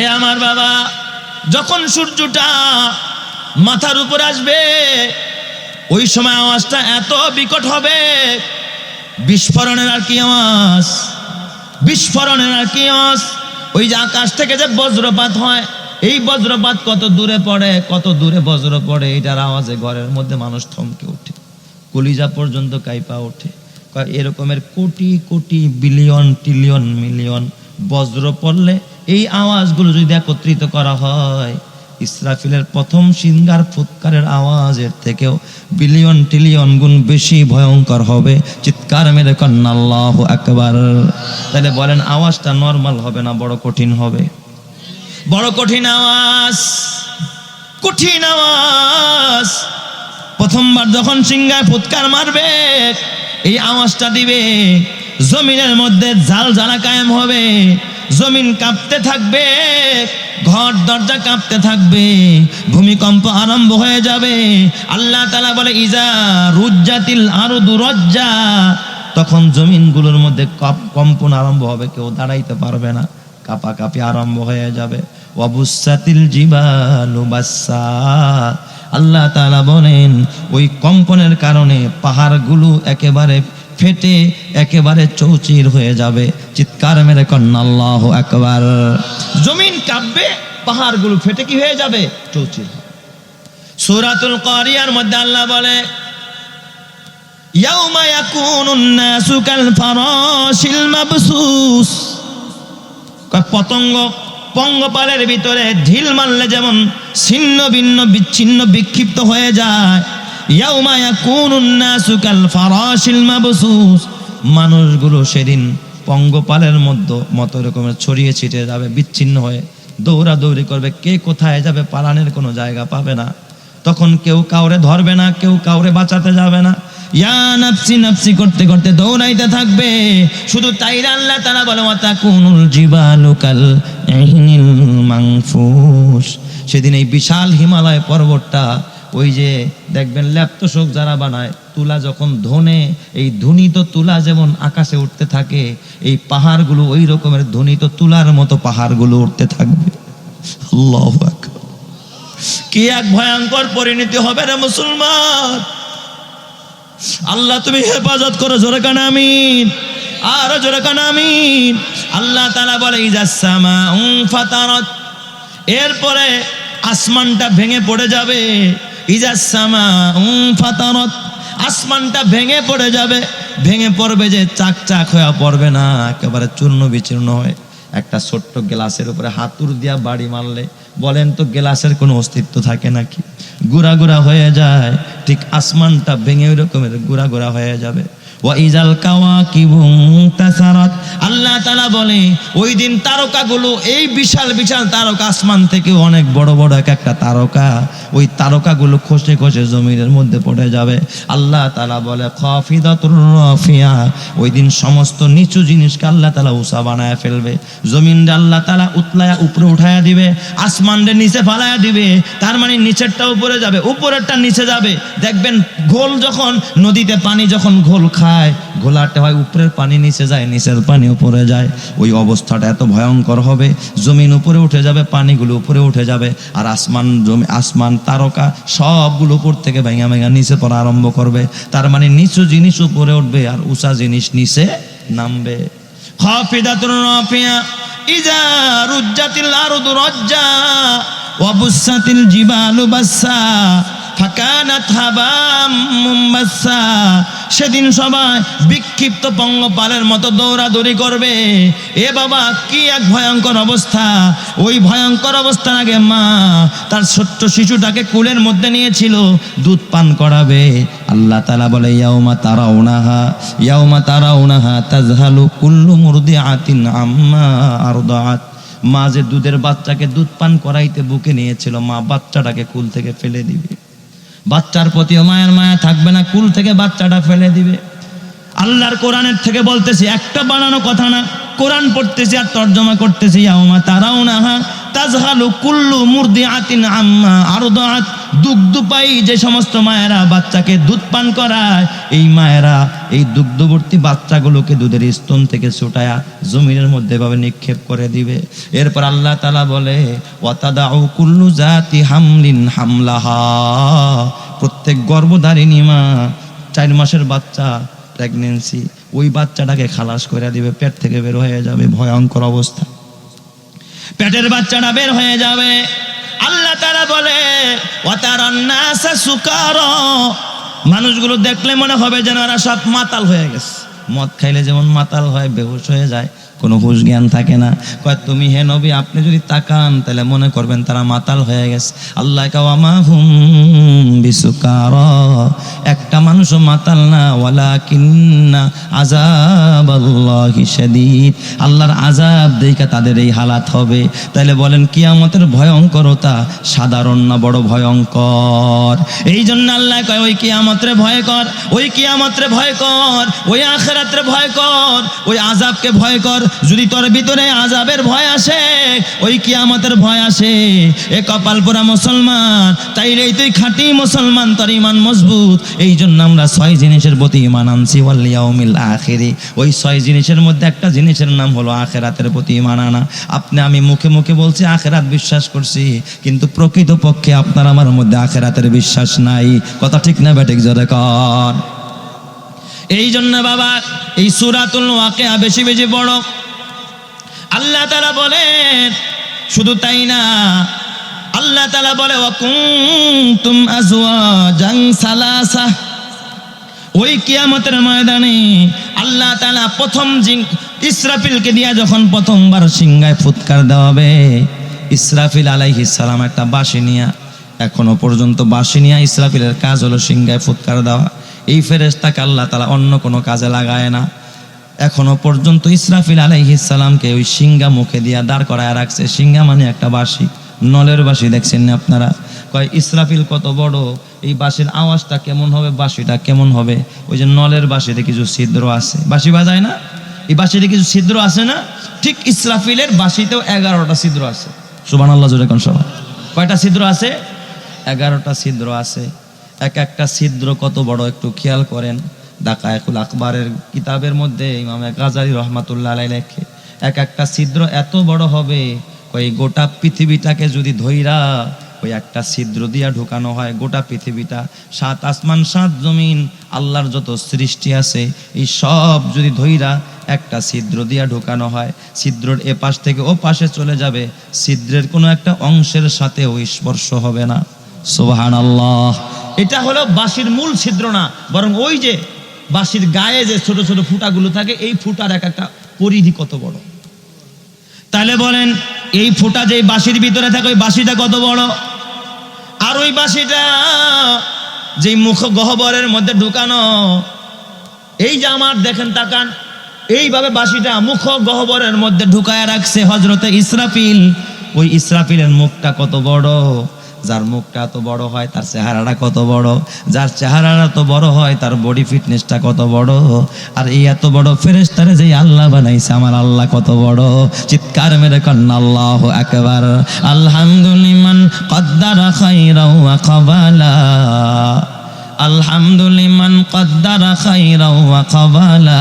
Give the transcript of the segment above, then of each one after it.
এ আমার বাবা, যখন সূর্যটা মাথার উপর আসবে, ওই সময় আওয়াজটা এত বিকট হবে, বিস্ফোরণের আর কি আওয়াজ, বিস্ফোরণের আর কি আওয়াজ। ওই যে আকাশ থেকে যে বজ্রপাত হয়, এই বজ্রপাত কত দূরে পড়ে, কত দূরে বজ্র পড়ে, এটার আওয়াজে ঘরের মধ্যে মানুষ থমকে ওঠে, কলিজা পর্যন্ত কাইপা ওঠে। এরকমের crore crore billion trillion million বজ্র পড়লে এই আওয়াজগুলো যদি একত্রিত করা হয়, ইসরাফিলের প্রথম সিঙ্গার ফুৎকারের আওয়াজের থেকেও বিলিয়ন ট্রিলিয়ন গুণ বেশি ভয়ঙ্কর হবে। চিৎকার মেরে কন্যা আল্লাহ একবার তাহলে বলেন, আওয়াজটা নর্মাল হবে না, বড় কঠিন হবে? বড় কঠিন আওয়াজ কঠিন আওয়াজ। প্রথমবার যখন সিংহায় ফুৎকার মারবে, এই আওয়াজটা দিবে, জমিনের মধ্যে জাল জ্বালা কায়েম হবে। জমিন কাঁপতে থাকবে, ঘর দরজা কাঁপতে থাকবে, ভূমিকম্প আরম্ভ হয়ে যাবে। আল্লাহ তালা বলে, ইজা রুজ্জাতিল আরও দুরজ্জা তখন জমিনগুলোর মধ্যে কম্পন আরম্ভ হবে, কেউ দাঁড়াইতে পারবে না। কাপাকাপি আরম্ভ হয়ে যাবে। অবুসাতিল জিবালু বাসা আল্লাহ তাআলা বলেন, ওই কম্পনের কারণে পাহাড়গুলো একেবারে ফেটে একেবারে চৌচির হয়ে যাবে। চিৎকার মেরে কন্যা আল্লাহ একবার জমিন কাঁপবে, পাহাড়গুলো ফেটে কি হয়ে যাবে? চৌচির সূরাতুল কারিয়ার মধ্যে আল্লাহ বলে পতঙ্গ, পঙ্গপালের ভিতরে ঢিল মারলে যেমন ছিন্ন ভিন্ন বিচ্ছিন্ন বিক্ষিপ্ত হয়ে যায়। ইয়াউমা ইয়াকুনুন নাসু কাল ফারাশিল মাবসুস। মানুষগুলো সেদিন পঙ্গপালের মধ্যে মতো রকমের ছড়িয়ে ছিটিয়ে যাবে, বিচ্ছিন্ন হয়ে দৌড়াদৌড়ি করবে। কে কোথায় যাবে পালানের কোনো জায়গা পাবে না। তখন কেউ কাউরে ধরবে না, কেউ কাউরে বাঁচাতে যাবে না। ইয়া নাফসি নাফসি করতে করতে দৌড়াইতে থাকবে। শুধু তাই আল্লাহ তারা বলে মাতা কুনুল জিবালু কাল ইহনিল মাংফুস। সেদিন এই বিশাল হিমালয় পর্বতটা ওই যে দেখবেন ল্যাপ্তশোক যারা বানায়, তুলা যখন ধনে, এই ধ্বনিত তুলা যেমন আকাশে উঠতে থাকে, এই পাহাড়গুলো ওই রকমের ধ্বনিত তুলার মতো পাহাড়গুলো উঠতে থাকবে। আল্লাহ কি এক ভয়ঙ্কর পরিণতি হবে রে মুসলমান? আল্লাহ তুমি হেফাজত করো, জোরে কান আমিন। আর জোরে কান আমিন। আল্লাহ তাআলা বলে ইজাসামা এরপরে আসমানটা ভেঙে পড়ে যাবে। ইজাসামা উম ফাতারত, আসমানটা ভেঙে পড়ে যাবে। ভেঙে পড়বে যে চাক চাক হয়ে পড়বে না, একেবারে চূর্ণ বিচূর্ণ হয়। একটা ছোট্ট গ্লাসের উপরে হাতুর দিয়া বাড়ি মারলে, বলেন তো গ্লাসের কোনো অস্তিত্ব থাকে নাকি? গুড়া গুড়া হয়ে যায়, ঠিক আসমানটা ভেঙে ওই রকমের গুড়া গুড়া হয়ে যাবে। ওয়াইজাল কাওয়াকিবুন তাসারাত আল্লাহ তাআলা বলে, ওই দিন তারকাগুলো, এই বিশাল বিশাল তারকা আসমান থেকে অনেক বড় বড় এক একটা তারকা, ওই তারকাগুলো খসে খসে জমিনের মধ্যে পড়ে যাবে। আল্লাহ তাআলা বলে, খাফিদাতুর রাফিয়া, ওই দিন সমস্ত নিচু জিনিসকে আল্লাহ তাআলা উঁচা বানায় ফেলবে। জমিন আল্লাহ তাআলা উতলায়া উপরে উঠায়া দিবে আসমানরে নিচে ফালায়া দিবে, তার মানে নিচেরটা উপরে যাবে, উপরেরটা নিচে যাবে। দেখবেন ঘোল যখন, নদীতে পানি যখন ঘোল খায় ঘোলাতে হয়, উপরের পানি নিচে যায়, নিচের পানি উপরে যায়। ওই অবস্থাটা এত ভয়ঙ্কর হবে, জমিন উপরে উঠে যাবে, পানিগুলো উপরে উঠে যাবে, আর আসমান জমি, আসমান তারকা সবগুলো উপর থেকে ভেঙা ভেঙা নিচে পড়া আরম্ভ করবে। তার মানে নিচু জিনিস উপরে উঠবে আর উঁচা জিনিস নিচে নামবে। ইজা রাজ্জা সেদিন সবাই বিক্ষিপ্ত পঙ্গপালের মতো দৌড়াদৌড়ি করবে। এ বাবা, কি এক ভয়ঙ্কর অবস্থা। ওই ভয়ঙ্কর অবস্থার আগে মা তার ছোট্ট শিশুটাকে কুলের মধ্যে নিয়েছিল, দুধ পান করাবে। আল্লাহ তালা বলে, ইয়াউমা তারা ওনাহা ইয়াউমা তারা ওনাহা তাজহালু কুল্লু মুরদি আতিন আম্মা আরদাত মা যে দুধের বাচ্চাকে দুধ পান করাইতে বুকে নিয়েছিল, মা বাচ্চাটাকে কুল থেকে ফেলে দিবে। বাচ্চার প্রতিও মায়ের মায়া থাকবে না, কুল থেকে বাচ্চাটা ফেলে দিবে। আল্লাহর কোরআনের থেকে বলতেছি, একটা বানানো কথা না, কোরআন পড়তেছি আর তর্জমা করতেছি তারাও না হা তাজহালু কুল্লু মুরদি আতিন আম্মা আরদাত দুগ্ধপায়ী যে সমস্ত মায়েরা বাচ্চাকে দুধ পান করায়, এই মায়েরা এই দুগ্ধবর্তী বাচ্চাগুলোকে দুধের স্তন থেকে ছুটায়া জমিনের মধ্যে ভাবে নিক্ষেপ করে দিবে। এরপর আল্লাহ তালা বলে, ওয়াতাদাউ কুল্লু জাতি হামলিন হামলাহা। প্রত্যেক গর্ভধারিণী মা, চার মাসের বাচ্চা প্রেগনেন্সি ওই বাচ্চাটাকে খালাস করে দিবে, পেট থেকে বের হয়ে যাবে, ভয়ঙ্কর অবস্থা। পেটের বাচ্চাটা বের হয়ে যাবে। আল্লাহ তারা বলে মানুষগুলো দেখলে মনে হবে যেন এরা সব মাতাল হয়ে গেছে। মদ খাইলে যেমন মাতাল হয়, বেহুশ হয়ে যায়। কোনো হুশ জ্ঞান থাকে না। কয়, তুমি হে নবী, আপনি যদি তাকান, তাহলে মনে করবেন তারা মাতাল হয়ে গেছে। আল্লাহ কাওয়ামা হুম বিসুকার। একটা মানুষও মাতাল না ওয়ালা কিন্না আজাব আল্লাহি আল্লাহর আজাব দেখা তাদের এই হালাত হবে। তাহলে বলেন, কিয়ামতের ভয়ঙ্করতা সাধারণ না বড় ভয়ঙ্কর? এই জন্য আল্লাহ কয়, ওই কিয়ামতরে ভয় কর, ওই কিয়ামতরে ভয় কর, ওই আখেরাতরে ভয় কর, ওই আজাবকে ভয় কর। যদি তোর ভিতরে আজাবের ভয় আসে, ওই কিয়ামতের ভয় আসে। এ কপাল পোড়া মুসলমান তাইলেই তুই খাঁটি মুসলমান, তোর ইমান মজবুত। এই জন্য আমরা ছয় জিনিসের প্রতি ইমান আনছি ওয়াল্লিয়াউমিল আখিরি। ওই ছয় জিনিসের মধ্যে একটা জিনিসের নাম হলো আখেরাতের প্রতি ইমান আনা। আপনি, আমি মুখে মুখে বলছি, আখেরাত বিশ্বাস করছি, কিন্তু প্রকৃত পক্ষে আপনার আমার মধ্যে আখেরাতের বিশ্বাস নাই। কথা ঠিক না ব্যাটিক জোরে কর। এই জন্য বাবা, এই সুরাতুল ওয়াকিয়া বেশি বেশি বড় আল্লাহ তারা বলেন, শুধু তাই না, আল্লাহ তালা বলে আজওয়াজান সালাসা। ওই কিয়ামতের ময়দানে আল্লাহ তালা প্রথম ইসরাফিলকে দিয়া যখন প্রথমবার সিংগায় ফুৎকার দেওয়াবে ইসরাফিল আলাইহিস সালাম একটা বাঁশি নিয়া, এখনও পর্যন্ত বাঁশি নিয়া ইসরাফিলের কাজ হলো সিংগায় ফুৎকার দেওয়া। এই ফেরেশতাকে আল্লাহ তালা অন্য কোনো কাজে লাগায় না। এখনও পর্যন্ত ইসরাফিল আলাইহিস সালামকে ওই সিংহা মুখে দিয়া দাঁড় করায় রাখছে। সিংহা মানে একটা বাঁশি। নলের বাঁশি দেখছেন না আপনারা? কয়, ইসরাফিল কত বড়, এই বাঁশির আওয়াজটা কেমন হবে, বাঁশিটা কেমন হবে? ওই যে নলের বাঁশিতে কিছু ছিদ্র আছে। বাঁশি বাজায় না? এই বাঁশিতে কিছু ছিদ্র আছে না? ঠিক ইসরাফিলের বাঁশিতেও এগারোটা ছিদ্র আছে। সুবান আল্লাহ জোরে সবাই কয়টা ছিদ্র আছে? এগারোটা ছিদ্র আছে। এক একটা ছিদ্র কত বড় একটু খেয়াল করেন। দাকায়কুল আকবরের কিতাবের মধ্যে ইমামে গাজারি রহমাতুল্লাহ আলাই লেখে, এক একটা ছিদ্র এত বড় হবে, ওই গোটা পৃথিবীটাকে যদি ধইরা ওই একটা ছিদ্র দিয়া ঢুকানো হয়, গোটা পৃথিবীটা, সাত আসমান, সাত জমিন, আল্লাহর যত সৃষ্টি আছে, এই সব যদি ধইরা একটা ছিদ্র দিয়া ঢুকানো হয়, ছিদ্রর এ পাশ থেকে ও পাশে চলে যাবে, ছিদ্রের কোনো একটা অংশের সাথে ওই স্পর্শ হবে না। সোহান আল্লাহ এটা হলো বাঁশির মূল ছিদ্র না বরং ওই যে বাঁশির গায়ে যে ছোট ছোট ফুটাগুলো থাকে, এই ফুটার এক একটা পরিধি কত বড়? তাহলে বলেন, এই ফুটা যে বাঁশির ভিতরে থাকে, ওই বাঁশিটা কত বড়? আর ওই বাঁশিটা যে মুখ গহ্বরের মধ্যে ঢুকানো, এই যে আমার দেখেন তাকান, এইভাবে বাঁশিটা মুখ গহ্বরের মধ্যে ঢুকায় রাখছে হজরতে ইসরাফিল। ওই ইসরাফিলের মুখটা কত বড়? যার মুখটা এত বড় হয়, তার চেহারাটা কত বড়? যার চেহারাটা এত বড় হয়, তার বডি ফিটনেসটা কত বড়? আর এই এত বড় ফেরেস্তারে যে আল্লাহ বানাইছে, আমার আল্লাহ কত বড়? চিৎকার মেরে কন্যা আল্লাহ একবার আলহামদুলিমান কদ্দারা খাইরাও খাবালা আলহামদুলিমান কদ্দারা খাইরাও খাবালা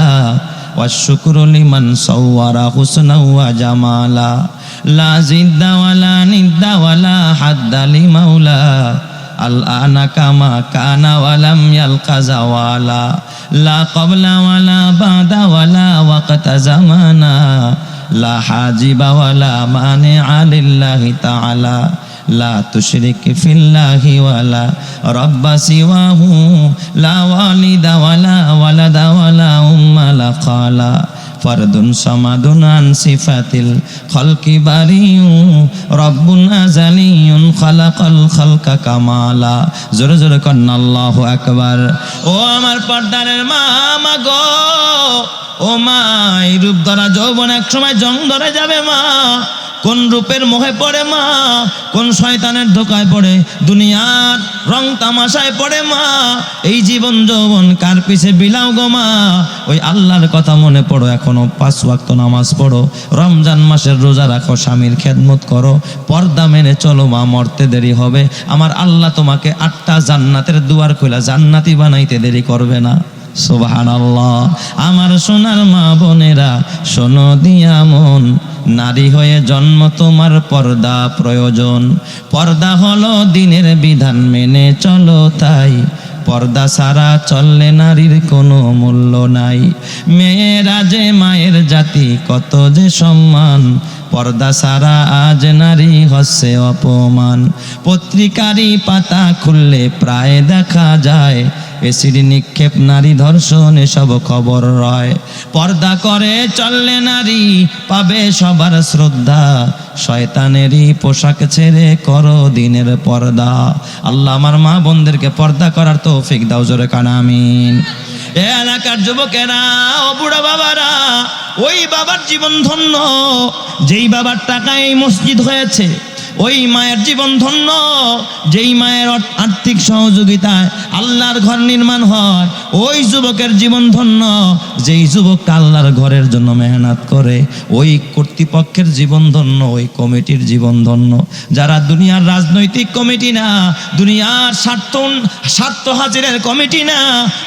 والشكر لمن صور حسنا وجمالا. لا زد ولا ند ولا حد لمولا. الآن كما كان ولم يلق زوالا. لا قبل ولا بعد ولا وقت زمانا. لا حاجب ولا مانع لله تعالى লা তুশরিক ফিল্লাহি ওয়ালা রব্বা সিওয়াহু, লা ওয়ালিদা ওয়ালা ওয়ালাদা ওয়ালা উম্মা লা খালা। ফরদুন সমাদুন আন সিফাতিল খলকি বারিউ, রব্বুন আজালিউন খালাকাল খালকা কামালা। জোরে জোরে কন্না আল্লাহু আকবার। ও আমার পর্দারের মা মাগো ও মা, এই রূপ ধরা যৌবন এক সময় জং ধরে যাবে মা। কোন রূপের মোহে পড়ে মা? কোন শয়তানের ধোকায় পড়ে? দুনিয়ার রং তামাশায় পড়ে মা? এই জীবন যৌবন কার পিছে বিলাও গো মা? ওই আল্লাহর কথা মনে পড়ো, এখনও পাঁচ ওয়াক্ত নামাজ পড়ো। রমজান মাসের রোজা রাখো, স্বামীর খেদমত করো। পর্দা মেনে চলো মা, মরতে দেরি হবে। আমার আল্লাহ তোমাকে আটটা জান্নাতের দুয়ার খোলা জান্নাতি বানাইতে দেরি করবে না। সুবাহান আমার সোনার মা বোনেরা, শোনো দিয়া মন। নারী হয়ে জন্ম তোমার পর্দা প্রয়োজন। পর্দা হলো দিনের বিধান মেনে চলো তাই। পর্দা সারা চললে নারীর কোনো মূল্য নাই। মেয়েরা যে মায়ের জাতি, কত যে সম্মান। পর্দা সারা আজ নারী হচ্ছে অপমান। পত্রিকারই পাতা খুললে প্রায় দেখা যায়। এসিড নিক্ষেপ, নারী ধর্ষণ, এসব খবর রয়। পর্দা করে চললে নারী পাবে সবার শ্রদ্ধা, শয়তানেরই পোশাক ছেড়ে করো দিনের পর্দা। আল্লাহ আমার মা বোনদেরকে পর্দা করার তো তৌফিক দাও জোরে কানামিন এ এলাকার যুবকেরা, ও বুড়া বাবারা, ওই বাবার জীবন ধন্য। যেই বাবার টাকায় মসজিদ হয়েছে ওই মায়ের জীবন ধন্য। যেই মায়ের আর্থিক সহযোগিতায় আল্লাহর ঘর নির্মাণ হয়, ওই যুবকের জীবন ধন্য। যেই যুবকটা আল্লাহর ঘরের জন্য মেহনত করে, ওই কর্তৃপক্ষের জীবন ধন্য, ওই কমিটির জীবন ধন্য। যারা দুনিয়ার রাজনৈতিক কমিটি না, দুনিয়ার স্বার্থ স্বার্থ হাজিরের কমিটি না,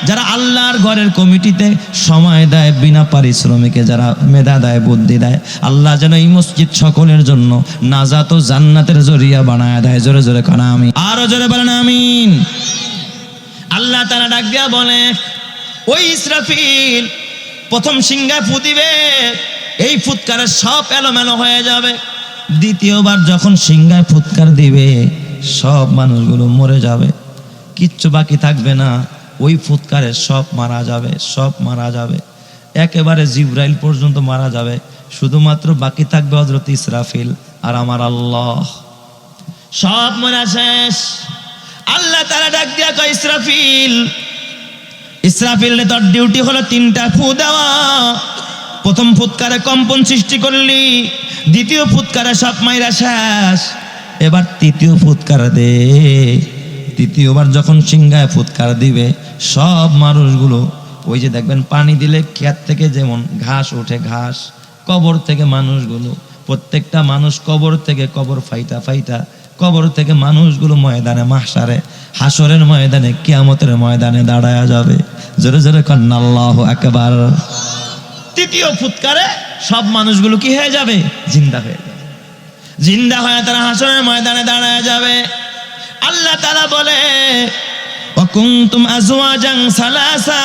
যারা আল্লাহর ঘরের কমিটিতে সময় দেয় বিনা পারিশ্রমিকে, যারা মেধা দেয়, বুদ্ধি দেয়, আল্লাহ যেন এই মসজিদ সকলের জন্য নাজাত ও জান্নাতের জরিয়া বানায় দেয়। জোরে জোরে কানা আমি আরও জোরে বলেন আমিন। আল্লাহ তারা ডাক দিয়া বলে, ওই ইসরাফিল, প্রথম সিংহা ফুদিবে এই ফুৎকারের সব এলোমেলো হয়ে যাবে। দ্বিতীয়বার যখন সিংহায় ফুৎকার দিবে, সব মানুষগুলো মরে যাবে। কিচ্ছু বাকি থাকবে না, ওই ফুৎকারে সব মারা যাবে, সব মারা যাবে। একেবারে জিব্রাইল পর্যন্ত মারা যাবে। শুধুমাত্র বাকি থাকবে হজরত ইসরাফিল। আর আমার আল্লাহ। সব মরা শেষ। আল্লাহ তারা ডাক দিয়া কয়, ইসরাফিল ইসরাফিল তোর ডিউটি হলো তিনটা ফু দেওয়া। প্রথম ফুৎকারে কম্পন সৃষ্টি করলি, দ্বিতীয় ফুৎকারে সব মাইরা শেষ। এবার তৃতীয় ফুৎকার দে। তৃতীয়বার যখন সিংহায় ফুৎকার দিবে, সব মানুষগুলো, ওই যে দেখবেন, পানি দিলে ক্ষেত থেকে যেমন ঘাস ওঠে, ঘাস, কবর থেকে মানুষগুলো প্রত্যেকটা মানুষ কবর থেকে কবর ফাইটা ফাইটা। কবর থেকে মানুষগুলো ময়দানে মাহসারে হাসরের ময়দানে, কিয়ামতের ময়দানে দাঁড়ায়া যাবে। জোরে জোরে কন্যা আল্লাহ একবার তৃতীয় ফুৎকারে সব মানুষগুলো কি হয়ে যাবে? জিন্দা হয়ে যাবে। জিন্দা হয়ে তারা হাসরের ময়দানে দাঁড়ায় যাবে। আল্লাহ তালা বলে অকুন্তুম আজওয়াজাং সালাসা।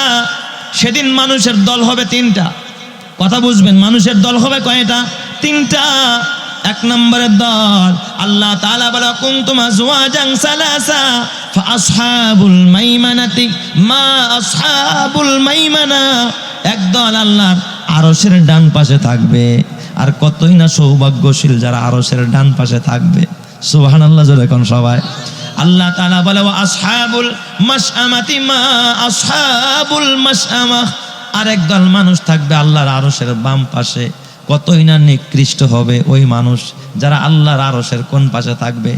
সেদিন মানুষের দল হবে তিনটা। কথা বুঝবেন, মানুষের দল হবে কয়টা? তিনটা, এক নম্বরের দল। আল্লাহ তাআলা বলে, কুনতুম আজওয়াজাং সালাসা, ফাআসহাবুল মাইমানাতি, মা আসহাবুল মাইমানা। একদল আল্লাহর আরসের ডান পাশে থাকবে। আর কতই না সৌভাগ্যশীল যারা আরসের ডান পাশে থাকবে। সুবহানাল্লাহ, জোরে কোন সবাই। আল্লাহ তাআলা বলে আসহাবুল মাশআমাতি, মা আসহাবুল মাশআমা। আরেক দল মানুষ থাকবে আল্লাহর আরসের বাম পাশে। কতই না নিকৃষ্ট হবে ওই মানুষ যারা আল্লাহর আরসের কোন পাশে থাকবে,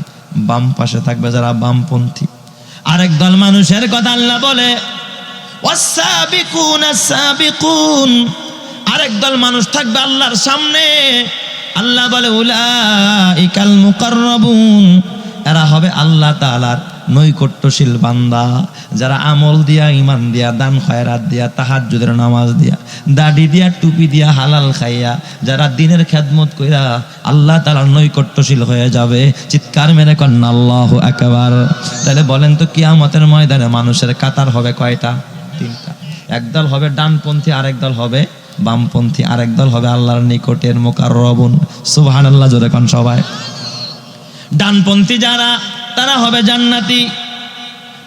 বাম পাশে থাকবে যারা বামপন্থী। আরেক দল মানুষের কথা আল্লাহ বলে আরেক দল মানুষ থাকবে আল্লাহর সামনে। আল্লাহ বলে উলা উলাইকাল মুকাররাবুন। এরা হবে আল্লাহ তাআলার নৈকট্যশীল বান্দা, যারা আমল দিয়া ইমান দিয়া, দান খয়রাত দিয়া, তাহাজ্জুদের নামাজ দিয়া, দাড়ি দিয়া, টুপি দিয়া, হালাল খাইয়া, যারা দিনের খেদমত কইরা আল্লাহ তাআলার নৈকট্যশীল হয়ে যাবে, চিৎকার মেরে কন্যা আল্লাহ একবার তাহলে বলেন তো কিয়ামতের ময়দানে মানুষের কাতার হবে কয়টা? তিনটা। একদল হবে ডানপন্থী, আরেক দল হবে বামপন্থী, আরেক দল হবে আল্লাহর নিকটের মোকাররবুন। আল্লাহ জোরে কন সবাই। ডানপন্থী যারা, তারা হবে জান্নাতি।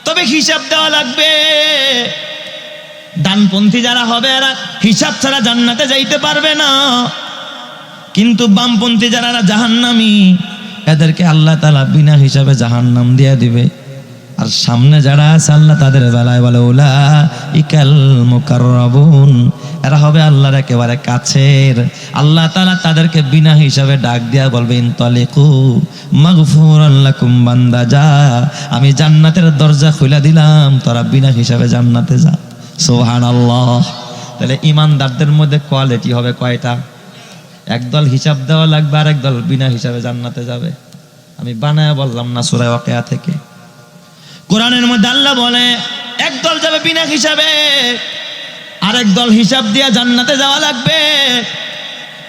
তবে হিসাব দেওয়া লাগবে। ডানপন্থী যারা হবে, এরা হিসাব ছাড়া জান্নাতে যাইতে পারবে না। কিন্তু বামপন্থী যারা জাহান্নামি। এদেরকে আল্লাহ তালা বিনা হিসাবে জাহান্নাম দিয়ে দিবে। আর সামনে যারা আছে, আল্লাহ তাদের বেলায় বলে ওলা ইকাল মুকাররাবুন। এরা হবে আল্লাহর একেবারে কাছের। আল্লাহ তাআলা তাদেরকে বিনা হিসাবে ডাক দিয়া বলবে, ইনতালিকু মাগফুর লাকুম বান্দা যা আমি জান্নাতের দরজা খুলে দিলাম, তোরা বিনা হিসাবে জান্নাতে যা। সুবহানাল্লাহ। তাহলে ইমানদারদের মধ্যে কোয়ালিটি হবে কয়টা? একদল হিসাব দেওয়া লাগবে আর একদল বিনা হিসাবে জান্নাতে যাবে। আমি বানায় বললাম না সুরায় ওয়াকিয়া থেকে। কোরআনের মধ্যে আল্লাহ বলে একদল যাবে বিনা হিসাবে, আরেক দল হিসাব দিয়া জান্নাতে যাওয়া লাগবে।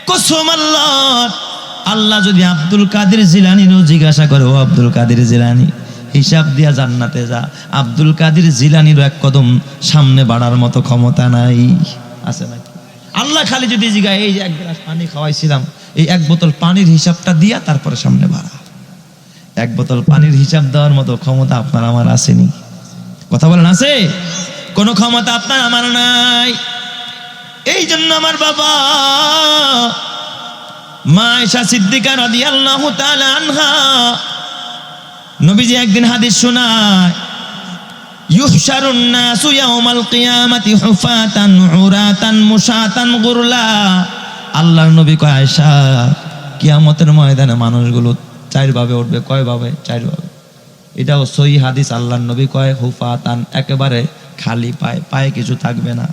কসম আল্লাহ আল্লাহ যদি আব্দুল কাদের জিলানিরও জিজ্ঞাসা করে, ও আব্দুল কাদের জিলানি, হিসাব দিয়া জান্নাতে যা। আব্দুল কাদের জিলানিরও এক কদম সামনে বাড়ার মতো ক্ষমতা নাই। আছে নাকি? আল্লাহ খালি যদি জিগায়, এই এক গ্লাস পানি খাওয়াইছিলাম, এই এক বোতল পানির হিসাবটা দিয়া তারপরে সামনে বাড়া। এক বোতল পানির হিসাব দেওয়ার মতো ক্ষমতা আপনার আমার আসেনি। কথা বলেন, আছে? কোনো ক্ষমতা আপনার আমার নাই। এই জন্য আমার বাবা, মা আয়েশা সিদ্দিকা রাদিয়াল্লাহু তাআলা আনহা, নবীজি একদিন হাদিস শোনায়, ইউহশারুন নাসু ইয়াউমাল কিয়ামাতি হুফাতান উরাতান মুশাতান গুরলা। আল্লাহর নবী কয়, আয়েশা, কিয়ামতের ময়দানে মানুষগুলো চার ভাবে উঠবে কয় ভাবে চার ভাবে এটাও সহি হাদিস, আল্লাহর নবী কয় হুফা তান একেবারে খালি পায়ে পায়ে কিছু থাকবে না।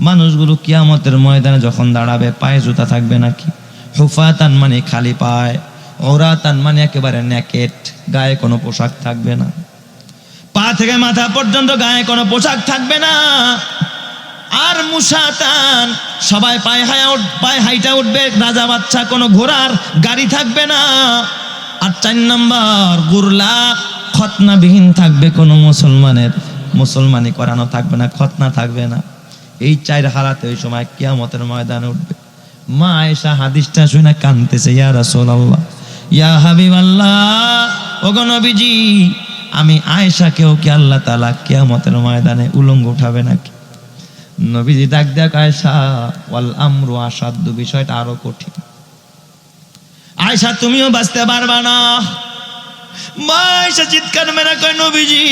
মানুষগুলো কিয়ামতের ময়দানে যখন দাঁড়াবে, পায়ে জুতা থাকবে নাকি? হুফাতান মানে খালি পায়, ওরাতান মানে একেবারে ন্যাকেট গায়ে কোনো পোশাক থাকবে না। পা থেকে মাথা পর্যন্ত গায়ে কোনো পোশাক থাকবে না। আর মুসাতান, সবাই পায়ে হায়া পায়ে হাইটা উঠবে, রাজা বাচ্চা কোনো ঘোড়ার গাড়ি থাকবে না। আর চার নম্বর, গুরলা খতনাবিহীন থাকবে কোনো মুসলমানের। মুসলমানি করানো থাকবে না, খতনা থাকবে না। এই চার হারাতে ওই সময় কিয়ামতের ময়দানে উঠবে। মা আয়েশা হাদিসটা শুনে কানতেছে ইয়া রাসূলুল্লাহ, ইয়া হাবিবাল্লাহ, ওগো নবীজি, আমি আয়েশা আয়েশাকেও কি আল্লাহ তাআলা কিয়ামতের ময়দানে উলঙ্গ উঠাবে নাকি? নবীজি ডাক দেখ আয়েশা, ওয়াল আমরু আসাদ্দু বিষয়টা আরও কঠিন। আয়েশা তুমিও বাঁচতে পারবা না। মা আয়েশা চিৎকার মেরা কয়, নবীজি,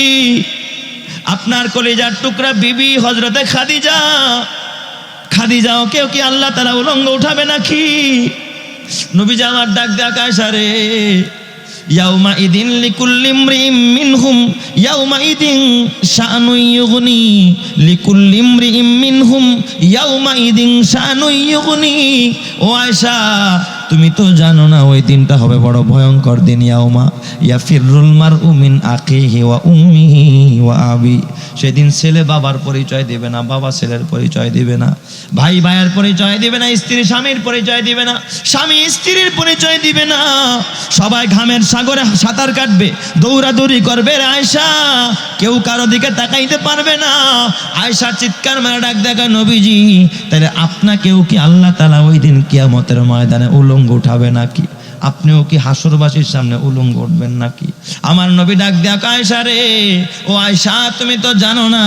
আপনার কলিজার টুকরা বিবি হজরতে খাদিজা। খাদিজাও কেউ কি আল্লাহ তারা উলঙ্গ উঠাবে নাকি? নবীজি আমার ডাক ডাক, আয়সা রে, ইয়াউমা ইদিন লিকুল্লি ইমরিম মিনহুম, ইয়াউমা ইদিন শানু ইউগনি লিকুল্লি ইমরিম মিনহুম, ইয়াউমা ইদিন শানু ইউগনি। ও আয়েশা তুমি তো জানো না, ওই দিনটা হবে বড় ভয়ঙ্কর দিন, ইয়াউমা ইয়া ফিররুল মার উমিন আকিহি ওয়া উমি ওয়া আবি। সেদিন ছেলে বাবার পরিচয় দিবে না, বাবা ছেলের পরিচয় দিবে না, ভাই ভাইয়ের পরিচয় দিবে না, স্ত্রী স্বামীর পরিচয় দিবে না, স্বামী স্ত্রীর পরিচয় দিবে না। সবাই ঘামের সাগরে সাঁতার কাটবে, দৌড়াদৌড়ি করবে আয়সা কেউ কারও দিকে তাকাইতে পারবে না। আয়সা চিৎকার মেরে ডাক দেখা নবীজি তাহলে আপনাকেও কি আল্লাহ তালা ওই দিন কিয়ামতের ময়দানে উলঙ্গ উঠাবে নাকি আপনিও কি হাসুরবাসীর সামনে উলঙ্গ উঠবেন নাকি? আমার নবী ডাক দেয়া আয়সা রে, ও আয়সা তুমি তো জানো না,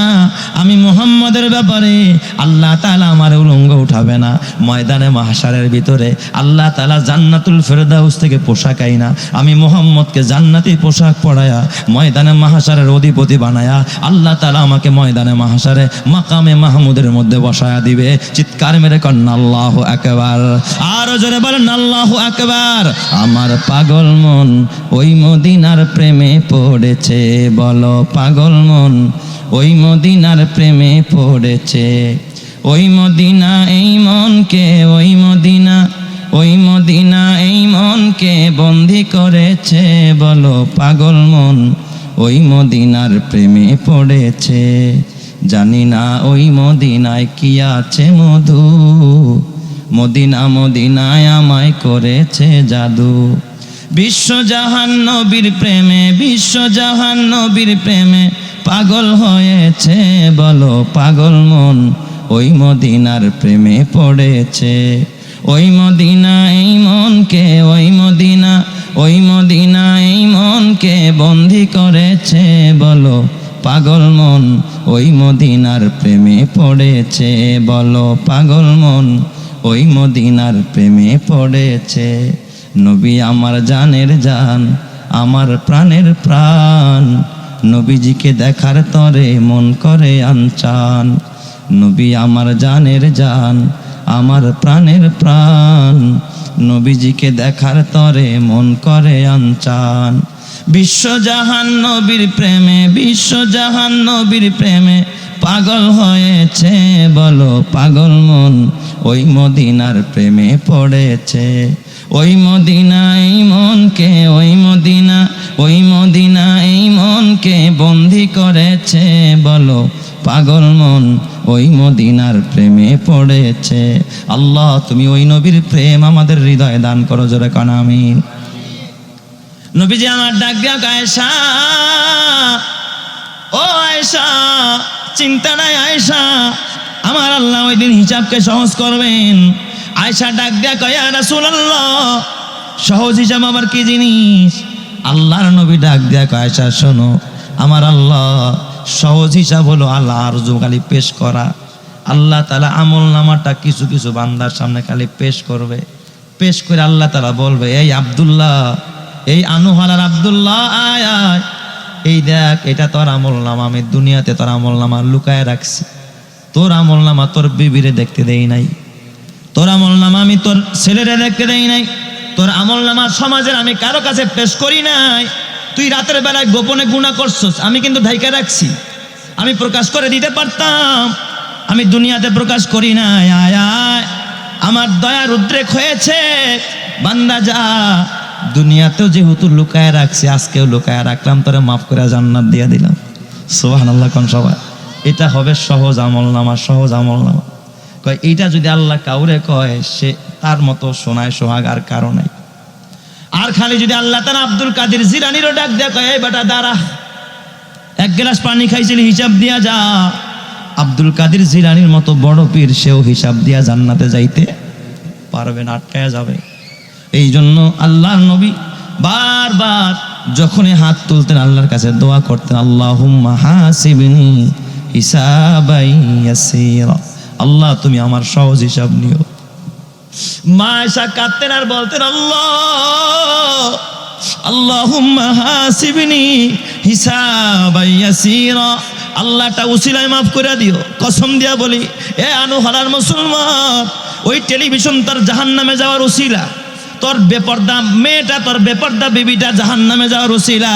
আমি মোহাম্মদের ব্যাপারে আল্লাহ তালা আমার উলঙ্গ উঠাবে না। ময়দানে মাহাসারের ভিতরে আল্লাহ তালা জান্নাতুল ফেরদাউস থেকে পোশাক আইনা আমি মোহাম্মদকে জান্নাতি পোশাক পরায়া, ময়দানে মাহাসারের অধিপতি বানায়া, আল্লাহ তালা আমাকে ময়দানে মাহাসারে মাকামে মাহমুদের মধ্যে বসায়া দিবে। চিৎকার মেরে কন্যা আল্লাহ একবার আরও জোরে বলেন আল্লাহ একবার আমার পাগল মন ওই মদিনার প্রেমে পড়েছে, বলো পাগল মন, ওই মদিনার প্রেমে পড়েছে। ওই মদিনা এই মনকে, ওই মদিনা ওই মদিনা এই মনকে বন্দি করেছে, বলো পাগল মন, ওই মদিনার প্রেমে পড়েছে। জানি না ওই মদিনায় কি আছে মধু। মদিনা মদিনায় আমায় করেছে জাদু। বিশ্ব জাহান নবীর প্রেমে, বিশ্ব জাহান নবীর প্রেমে পাগল হয়েছে বলো পাগল মন। ওই মদিনার প্রেমে পড়েছে। ওই মদিনা এই মনকে, ওই মদিনা ওই মদিনা এই মনকে বন্দি করেছে বলো পাগল মন। ওই মদিনার প্রেমে পড়েছে বলো পাগল মন। ওই মদিনার প্রেমে পড়েছে। নবী আমার জানের জান, আমার প্রাণের প্রাণ। নবীজিকে দেখার তরে মন করে আনচান। নবী আমার জানের জান, আমার প্রাণের প্রাণ। নবীজিকে দেখার তরে মন করে আনচান। বিশ্বজাহান নবীর প্রেমে, বিশ্বজাহান নবীর প্রেমে পাগল হয়েছে, বলো পাগল মন। ওই মদিনার প্রেমে পড়েছে। ওই মদিনা এই মনকে, ওই মদিনা ওই মদিনা এই মনকে বন্দি করেছে, বলো পাগল মন। ওই মদিনার প্রেমে পড়েছে। আল্লাহ, তুমি ওই নবীর প্রেম আমাদের হৃদয়ে দান করো, জোরে কানামিন নবীজি আমার ডাক দিয়া আয়সা ও আয়সা চিন্তা নাই আয়সা আমার আল্লাহ ওই দিন হিসাবকে সহজ করবেন। আয়সা ডাক দিয়া কয়া রাসূলুল্লাহ, সহজ হিসাব আবার কি জিনিস? আল্লাহর নবী ডাক দিয়া কয় আয়সা শোনো, আমার আল্লাহ সহজ হিসাব হলো আল্লাহ আরজু খালি পেশ করা। আল্লাহ তালা আমল নামাটা কিছু কিছু বান্দার সামনে খালি পেশ করবে। পেশ করে আল্লাহ তালা বলবে, এই আব্দুল্লাহ, এই আনুহালার আব্দুল্লাহ, আয় আয়। এই দেখ, এটা তোর আমল নামা, আমি দুনিয়াতে তোর আমল নামা লুকায় রাখছি। তোর আমল নামা তোর বিবিরে দেখতে দেই নাই। তোর আমল নামা আমি তোর ছেলেরে দেখতে দেই নাই। তোর আমল নামা সমাজের আমি কারও কাছে পেশ করি নাই। তুই রাতের বেলায় গোপনে গুণা করছস, আমি কিন্তু ঢাইকা রাখছি। আমি প্রকাশ করে দিতে পারতাম। আমি দুনিয়াতে প্রকাশ করি নাই। আয় আয় আমার দয়ার উদ্রেক হয়েছে। বান্দা যা দুনিয়াতেও যেহেতু লুকায় রাখছি, আজকেও লুকায় রাখলাম, তোরে মাফ করে জান্নাত দিয়ে দিলাম। সোহান আল্লাহ কন সবাই এটা হবে সহজ আমল নামা, সহজ আমল নামা। কয়, এইটা যদি আল্লাহ কাউরে কয়, সে তার মতো সোনায় সোহাগ আর কারও নাই। আর খালি যদি আল্লাহ তার আব্দুল কাদের জিরানিরও ডাক দেয়া কয়, এই বেটা, দাঁড়া। এক গ্লাস পানি খাইছিলি, হিসাব দিয়া যা। আব্দুল কাদের জিরানির মতো বড় পীর, সেও হিসাব দিয়া জান্নাতে যাইতে পারবে না, আটকায়া যাবে। এই জন্য আল্লাহর নবী বারবার যখনই হাত তুলতেন আল্লাহর কাছে দোয়া করতেন আল্লাহ হাসিবিনি হিসাবাই। আল্লাহ, তুমি আমার সহজ হিসাব নিও। মা এসা কাঁদতেন আর বলতেন, আল্লাহ, আল্লাহুম্মা হাসিবনি হিসাবাই ইয়াসীরা। আল্লাহটা উসিলায় মাফ করে দিও, কসম দিয়া বলি, এ আনু হারার মুসলমান, ওই টেলিভিশন তার জাহান্নামে যাওয়ার উসিলা। তোর বেপর্দা মেয়েটা, তোর বেপর্দা বিবিটা জাহান নামে যাওয়ার ওসিলা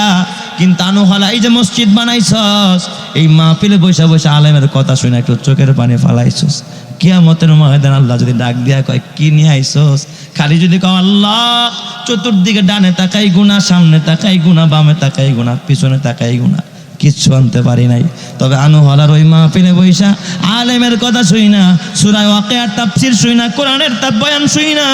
কিন্তু আনু হলা, এই যে মসজিদ বানাইছস, এই মাহফিলে বৈশা বৈশা আলেমের কথা শুনে একটু চোখের পানি ফালাইছস। কিয়ামতের ময়দান আল্লাহ যদি ডাক দিয়া কয়, কি নিয়ে আইসস খালি যদি কও আল্লাহ, চতুর্দিকে ডানে তাকাই গুণা সামনে তাকাই গুণা বামে তাকাই গুণা পিছনে তাকাই গুণা কিচ্ছু আনতে পারি নাই। তবে আনু হলার ওই মাহফিলে বৈশা আলেমের কথা শুই না সুরায় ওয়াকিয়ার তাফসির শুই না কোরআনের তাপ বয়ান শুই না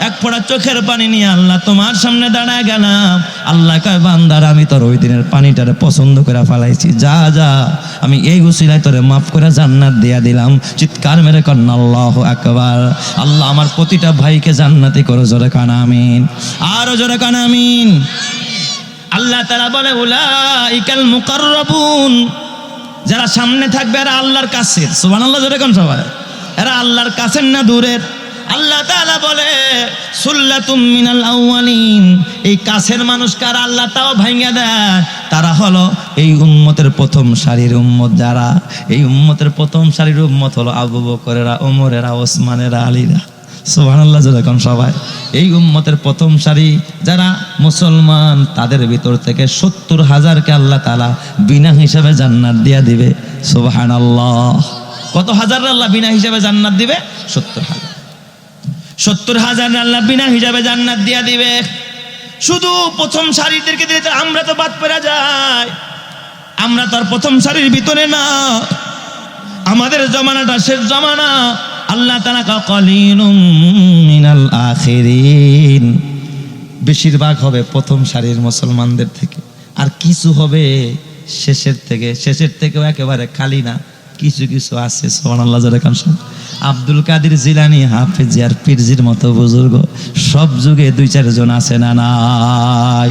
এক ফোঁটা চোখের পানি নিয়ে আল্লাহ তোমার সামনে দাঁড়ায় গেলাম। আল্লাহ কয়, বান্দার, আমি তোর ওই দিনের পানিটারে পছন্দ করে ফালাইছি। যা যা, আমি এই গুছিলায় তোরে মাফ করে জান্নাত দিয়া দিলাম। চিৎকার মেরে কন্যা আল্লাহ একবার আল্লাহ আমার প্রতিটা ভাইকে জান্নাতি করো, জোরে কানা আমিন। আরও জোরে কানা আমিন। আল্লাহ তারা বলে, উলাইকাল মুকাররাবুন। যারা সামনে থাকবে, এরা আল্লাহর কাছের। সুবহানাল্লাহ, জোরে কোন সবাই। এরা আল্লাহর কাছের না দূরের? আল্লাহ তাআলা বলে, সুল্লাতুম মিনাল আউয়ালিন, এই কাছের মানুষ কার আল্লাহ তাও ভাঙিয়ে দেয়? তারা হলো এই উম্মতের প্রথম সারির উম্মত যারা। এই উম্মতের প্রথম সারির উম্মত হলো আবু বকরেরা, ওমরেরা, ওসমানেরা, আলীরা। সুবহানাল্লাহ যেরকম সবাই। এই উম্মতের প্রথম সারি যারা মুসলমান, তাদের ভিতর থেকে সত্তর হাজারকে আল্লাহ তালা বিনা হিসাবে জান্নাত দিয়া দিবে। সুবহানাল্লাহ। কত হাজার আল্লাহ বিনা হিসাবে জান্নাত দিবে? সত্তর হাজার। সত্তর হাজার আল্লাহ বিনা হিসাবে জান্নাত দিয়া দিবে। শুধু প্রথম সারিদেরকে দিলে আমরা তো বাদ পেরা যায়। আমরা তো আর প্রথম সারির ভিতরে না। আমাদের জমানাটা শেষ জমানা। আল্লাহ আখিরিন। বেশিরভাগ হবে প্রথম সারির মুসলমানদের থেকে। আর কিছু হবে শেষের থেকে। শেষের থেকেও একেবারে খালি না। কিছু কিছু আছে সোহান আল্লাহ শুন। আব্দুল কাদের জিলানি, হাফেজ আর পিরজির মতো বুজুর্গ। সব যুগে দুই চারজন আছে, না নাই?